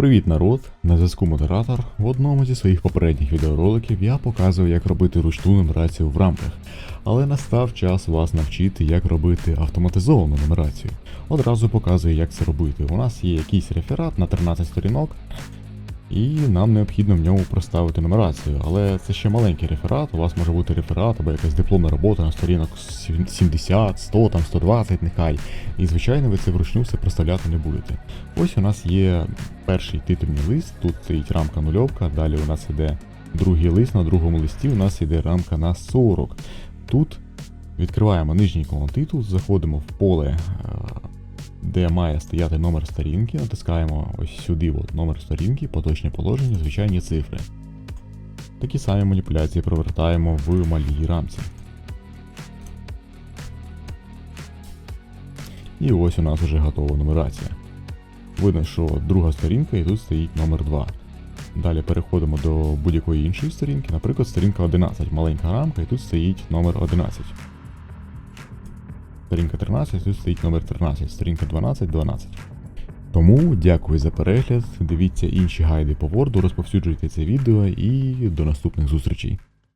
Привіт, народ! На зв'язку модератор. В одному зі своїх попередніх відеороликів я показував, як робити ручну нумерацію в рамках, але настав час вас навчити, як робити автоматизовану нумерацію. Одразу показую, як це робити. У нас є якийсь реферат на 13 сторінок, і нам необхідно в ньому проставити нумерацію. Але це ще маленький реферат, у вас може бути реферат або якась дипломна робота на сторінок 70, 100, там 120 нехай. І звичайно ви це вручну все проставляти не будете. Ось у нас є перший титульний лист, тут стоїть рамка нульовка, далі у нас іде другий лист, на другому листі у нас іде рамка на 40. Тут відкриваємо нижній колон титул, заходимо в поле, е, де має стояти номер сторінки, натискаємо ось сюди от, номер сторінки, поточне положення, звичайні цифри. Такі самі маніпуляції провертаємо в малій рамці. І ось у нас вже готова нумерація. Видно, що друга сторінка і тут стоїть номер 2. Далі переходимо до будь-якої іншої сторінки, наприклад, сторінка 11, маленька рамка, і тут стоїть номер 11. Сторінка 13, тут стоїть номер 13, сторінка 12, 12. Тому дякую за перегляд, дивіться інші гайди по Word, розповсюджуйте це відео і до наступних зустрічей.